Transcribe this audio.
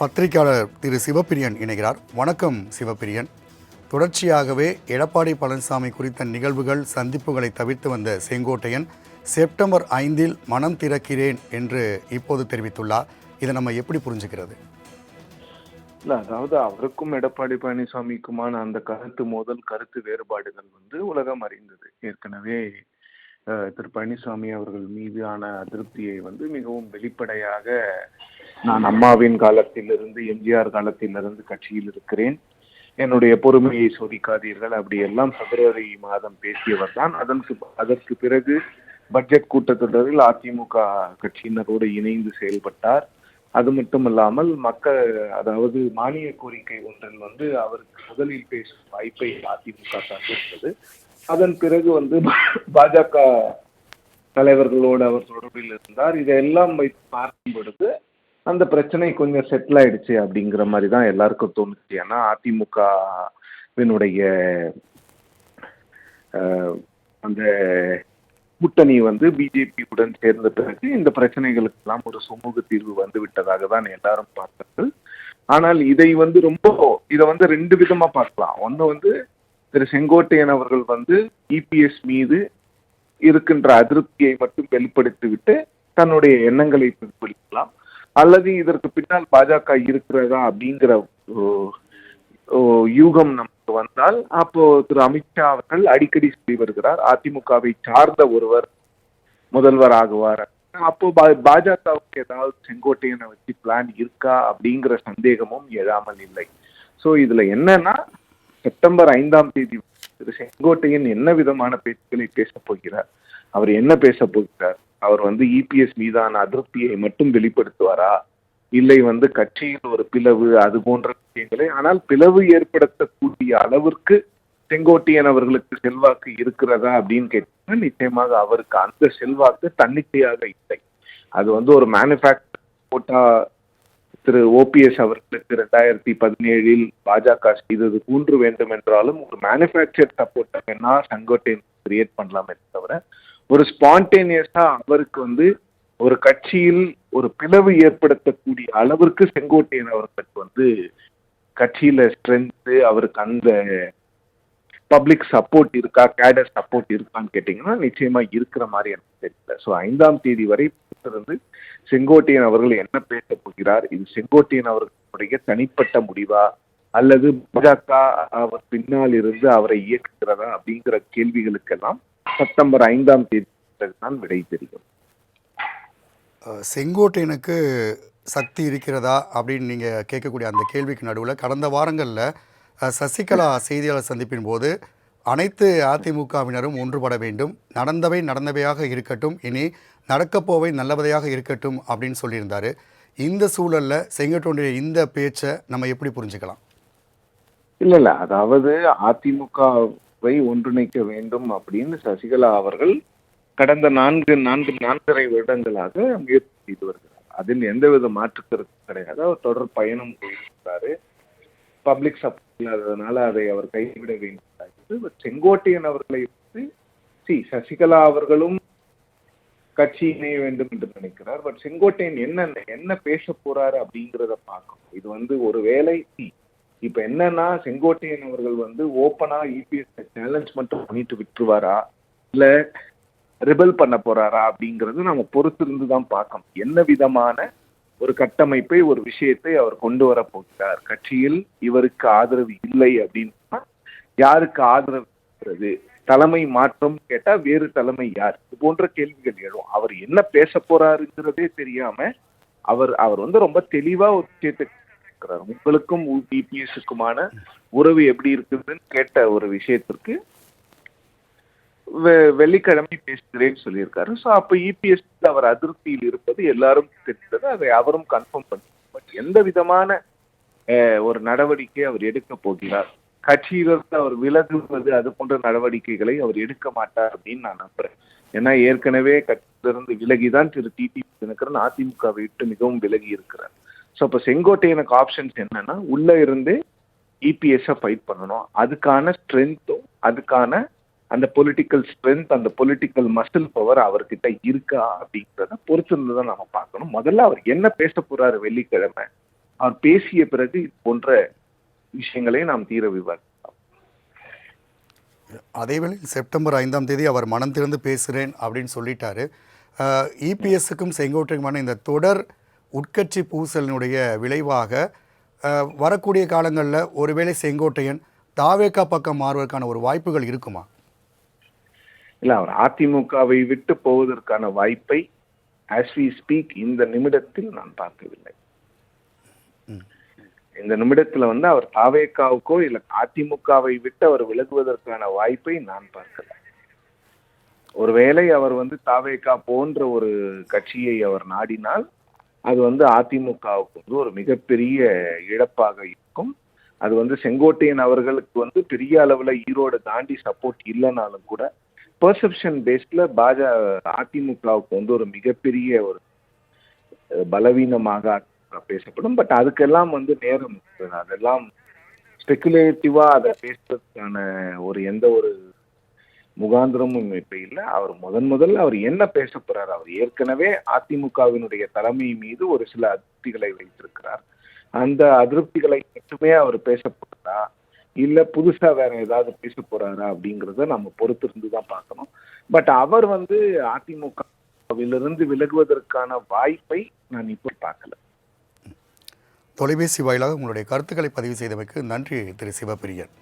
பத்திரிகையாளர் திரு சிவப்பிரியன் இணைகிறார். வணக்கம் சிவப்பிரியன். தொடர்ச்சியாகவே எடப்பாடி பழனிசாமி குறித்த நிகழ்வுகள் சந்திப்புகளை தவிர்த்து வந்த செங்கோட்டையன் செப்டம்பர் ஐந்தில் மனம் திறக்கிறேன் என்று இப்போது தெரிவித்துள்ளார். இதை நம்ம எப்படி புரிஞ்சுக்கிறது? இல்லை அதாவது அவருக்கும் எடப்பாடி பழனிசாமிக்குமான அந்த கருத்து மோதல் கருத்து வேறுபாடுகள் வந்து உலகம் அறிந்தது. ஏற்கனவே திரு பழனிசாமி அவர்கள் மீதான அதிருப்தியை வந்து மிகவும் வெளிப்படையாக நான் அம்மாவின் காலத்திலிருந்து எம்ஜிஆர் காலத்திலிருந்து கட்சியில் இருக்கிறேன். என்னுடைய பொறுமையை சோதிக்காதீர்கள். அப்படி எல்லாம் பிப்ரவரி மாதம் பேசியவர் தான். அதற்கு அதற்கு பிறகு பட்ஜெட் கூட்டத்தொடரில் அதிமுக கட்சியினரோடு இணைந்து செயல்பட்டார். அது மட்டும் இல்லாமல் மக்கள் அதாவது மானிய கோரிக்கை ஒன்றில் வந்து அவருக்கு முதலில் பேசும் வாய்ப்பை அதிமுக தந்திருந்தது. அதன் பிறகு வந்து பாஜக தலைவர்களோடு அவர் தொடர்பில் இருந்தார். இதையெல்லாம் வைத்து பார்க்கும் பொழுது அந்த பிரச்சனை கொஞ்சம் செட்டில் ஆயிடுச்சு அப்படிங்கிற மாதிரி தான் எல்லாருக்கும் தோணுச்சு. ஏன்னா அதிமுகவினுடைய அந்த கூட்டணி வந்து பிஜேபியுடன் சேர்ந்த பிறகு இந்த பிரச்சனைகளுக்கெல்லாம் ஒரு சுமூக தீர்வு வந்து விட்டதாக தான் எல்லாரும் பார்த்தார்கள். ஆனால் இதை வந்து ரொம்ப இதை வந்து ரெண்டு விதமா பார்க்கலாம். ஒன்று வந்து திரு செங்கோட்டையன் அவர்கள் வந்து இபிஎஸ் மீது இருக்கின்ற அதிருப்தியை மட்டும் வெளிப்படுத்திவிட்டு தன்னுடைய எண்ணங்களை வெளிப்படுத்தலாம் அல்லது இதற்கு பின்னால் பாஜக இருக்கிறதா அப்படிங்கிற ஓ, ஓ, யூகம் நமக்கு வந்தால் அப்போ திரு அமித்ஷா அவர்கள் அடிக்கடி சொல்லி வருகிறார் அதிமுகவை சார்ந்த ஒருவர் முதல்வர் ஆகுவார். அப்போ பா- பாஜகவுக்கு ஏதாவது செங்கோட்டையனை வச்சு பிளான் இருக்கா அப்படிங்கிற சந்தேகமும் எழாமல் இல்லை. ஸோ இதுல என்னன்னா செப்டம்பர் ஐந்தாம் தேதி திரு செங்கோட்டையன் என்ன விதமான பேச்சுக்களை பேசப் போகிறார்? அவர் என்ன பேச போகிறார்? அவர் வந்து இபிஎஸ் மீதான அதிருப்தியை மட்டும் வெளிப்படுத்துவாரா? இல்லை வந்து கட்சியில் ஒரு பிளவு அது போன்ற விஷயங்களை. ஆனால் பிளவு ஏற்படுத்தக்கூடிய அளவிற்கு செங்கோட்டையன் அவர்களுக்கு செல்வாக்கு இருக்கிறதா அப்படின்னு கேட்டீங்கன்னா நிச்சயமாக அவருக்கு அந்த செல்வாக்கு தன்னிச்சையாக இல்லை. அது வந்து ஒரு மேனுஃபேக்சர் கோட்டா திரு ஓபிஎஸ் அவர்களுக்கு ரெண்டாயிரத்தி பதினேழில் பாஜக செய்தது கூன்று வேண்டும் என்றாலும் ஒரு மேனுஃபேக்சர் சப்போர்ட்டை வேணா செங்கோட்டையன் கிரியேட் பண்ணலாமே தவிர ஒரு ஸ்பான்டேனியஸா அவருக்கு வந்து ஒரு கட்சியில் ஒரு பிளவு ஏற்படுத்தக்கூடிய அளவிற்கு செங்கோட்டையன் அவர்களுக்கு வந்து கட்சியில ஸ்ட்ரென்த் அவருக்கு அந்த பப்ளிக் சப்போர்ட் இருக்கா கேடர் சப்போர்ட் இருக்கான்னு கேட்டிங்கன்னா நிச்சயமா இருக்கிற மாதிரி எனக்கு தெரியல. ஸோ ஐந்தாம் தேதி வரை இருந்து செங்கோட்டையன் அவர்கள் என்ன பேச போகிறார்? இது செங்கோட்டையன் அவர்களுடைய தனிப்பட்ட முடிவா? அல்லது பாஜக அவர் பின்னால் இருந்து அவரை இயக்குகிறதா? அப்படிங்கிற கேள்விகளுக்கெல்லாம் செப்டம்பர் ஐந்தாம் தேதி தான் விடை தெரியும். செங்கோட்டையனுக்கு சக்தி இருக்கிறதா அப்படின்னு நீங்கள் கேட்கக்கூடிய அந்த கேள்விக்கு நடுவில் கடந்த வாரங்களில் சசிகலா செய்தியாளர் சந்திப்பின் போது அனைத்து அதிமுகவினரும் ஒன்றுபட வேண்டும். நடந்தவை நடந்தவையாக இருக்கட்டும். இனி நடக்கப்போவை நல்லபதையாக இருக்கட்டும் அப்படின்னு சொல்லியிருந்தாரு. இந்த சூழலில் செங்கோட்டையுடைய இந்த பேச்சை நம்ம எப்படி புரிஞ்சுக்கலாம்? இல்ல இல்ல. அதாவது வை ஒன்றிணைக்க வேண்டும் அப்படின்னு சசிகலா அவர்கள் கடந்த நான்கு நான்கு நான்கரை வருடங்களாக முயற்சி செய்து வருகிறார். அதில் எந்தவித மாற்று கருத்து கிடையாது. அவர் தொடர் பயணம் போயிருக்கிறாரு. பப்ளிக் சப்போர்ட் இல்லாததுனால அதை அவர் கைவிட வேண்டியதாகிறது பட் செங்கோட்டையன் அவர்களை வந்து சி சசிகலா அவர்களும் கட்சி இணைய வேண்டும் என்று நினைக்கிறார். பட் செங்கோட்டையன் என்ன என்ன பேச போறாரு அப்படிங்கிறத பார்க்கணும். இது வந்து ஒரு வேலை இப்ப என்னன்னா செங்கோட்டையன் அவர்கள் வந்து ஓப்பனா இபிஎஸ் சேலஞ்ச் மட்டும் பண்ணிட்டு விட்டுருவாரா? இல்ல ரிபல் பண்ண போறாரா அப்படிங்கறது நம்ம பொறுத்து இருந்து தான் பார்க்கணும். என்ன விதமான ஒரு கட்டமைப்பை ஒரு விஷயத்தை அவர் கொண்டு வர போகிறார்? கட்சியில் இவருக்கு ஆதரவு இல்லை அப்படின்னா யாருக்கு ஆதரவு தலைமை மாற்றம் கேட்டா வேறு தலைமை யார்? இது போன்ற கேள்விகள் எழும். அவர் என்ன பேச போறாருங்கிறதே தெரியாம அவர் அவர் வந்து ரொம்ப தெளிவா ஒரு விஷயத்தை இருக்கிறார். உங்களுக்கும் இபிஎஸ்க்குமான உறவு எப்படி இருக்குதுன்னு கேட்ட ஒரு விஷயத்திற்கு வெ- வெள்ளிக்கிழமை பேசுகிறேன்னு சொல்லியிருக்காரு. ஸோ அப்போ இபிஎஸ் அவர் அதிருப்தியில் இருப்பது எல்லாரும் தெரிந்தது. அதை அவரும் கன்ஃபார்ம் பண்ணி பட் எந்த விதமான ஒரு நடவடிக்கை அவர் எடுக்க போகிறார்? கட்சியிலிருந்து அவர் விலகுவது அது போன்ற நடவடிக்கைகளை அவர் எடுக்க மாட்டார் அப்படின்னு நான் நம்புறேன். ஏன்னா ஏற்கனவே கட்சியிலிருந்து விலகிதான் திரு டிடி தினகரன் அதிமுகவை விட்டு மிகவும் விலகி இருக்கிறார். ஸோ இப்போ செங்கோட்டையனுக்கு ஆப்ஷன்ஸ் என்னன்னா உள்ள இருந்து இபிஎஸ்ஸை ஃபைட் பண்ணணும். அதுக்கான ஸ்ட்ரென்த்தும் அதுக்கான அந்த பொலிட்டிக்கல் ஸ்ட்ரென்த் அந்த பொலிட்டிக்கல் மசில் பவர் அவர்கிட்ட இருக்கா அப்படிங்கிறத பொறுத்திருந்து தான் நம்ம பார்க்கணும். முதல்ல அவர் என்ன பேச போறாரு வெள்ளிக்கிழமை? அவர் பேசிய பிறகு இது போன்ற விஷயங்களை நாம் தீர விவாதிக்கலாம். அதேவேளையில் செப்டம்பர் ஐந்தாம் தேதி அவர் மனம் திறந்து பேசுகிறேன் அப்படின்னு சொல்லிட்டாரு. இபிஎஸ்ஸுக்கும் செங்கோட்டைக்குமான இந்த தொடர் உட்கட்சி பூசலினுடைய விளைவாக வரக்கூடிய காலங்களில் ஒருவேளை செங்கோட்டையன் தாவேக்கா பக்கம் மாறுவதற்கான ஒரு வாய்ப்புகள் இருக்குமா? இல்ல அவர் அதிமுகவை விட்டு போவதற்கான வாய்ப்பை ஆஸ் வி ஸ்பீக் இந்த நிமிடத்தில் நான் பார்க்கவில்லை. இந்த நிமிடத்துல வந்து அவர் தாவேக்காவுக்கோ இல்ல அதிமுகவை விட்டு அவர் விலகுவதற்கான வாய்ப்பை நான் பார்க்கல. ஒருவேளை அவர் வந்து தாவேக்கா போன்ற ஒரு கட்சியை அவர் நாடினால் அது வந்து அதிமுகவுக்கு வந்து ஒரு மிகப்பெரிய இழப்பாக இருக்கும். அது வந்து செங்கோட்டையன் அவர்களுக்கு வந்து பெரிய அளவில் ஈரோடு தாண்டி சப்போர்ட் இல்லைனாலும் கூட பர்செப்ஷன் பேஸ்டில் பாஜ அதிமுகவுக்கு வந்து ஒரு மிகப்பெரிய ஒரு பலவீனமாக பேசப்படும். பட் அதுக்கெல்லாம் வந்து நேரம் அதெல்லாம் ஸ்பெகுலேட்டிவா அதை பேசுறதுக்கான ஒரு எந்த ஒரு முகாந்திரமும் இப்ப இல்லை. அவர் முதன் முதல்ல அவர் என்ன பேச போறார் அவர் ஏற்கனவே அதிமுகவினுடைய தலைமை மீது ஒரு சில அதிருப்திகளை வைத்திருக்கிறார். அந்த அதிருப்திகளை மட்டுமே அவர் பேச போறாரா இல்ல புதுசா வேற ஏதாவது பேச போறாரா அப்படிங்கறத நம்ம பொறுத்திருந்து தான் பார்க்கணும். பட் அவர் வந்து அதிமுகவிலிருந்து விலகுவதற்கான வாய்ப்பை நான் இப்போ பார்க்கல. தொலைபேசி வாயிலாக உங்களுடைய கருத்துக்களை பதிவு செய்தமைக்கு நன்றி திரு சிவபிரியன்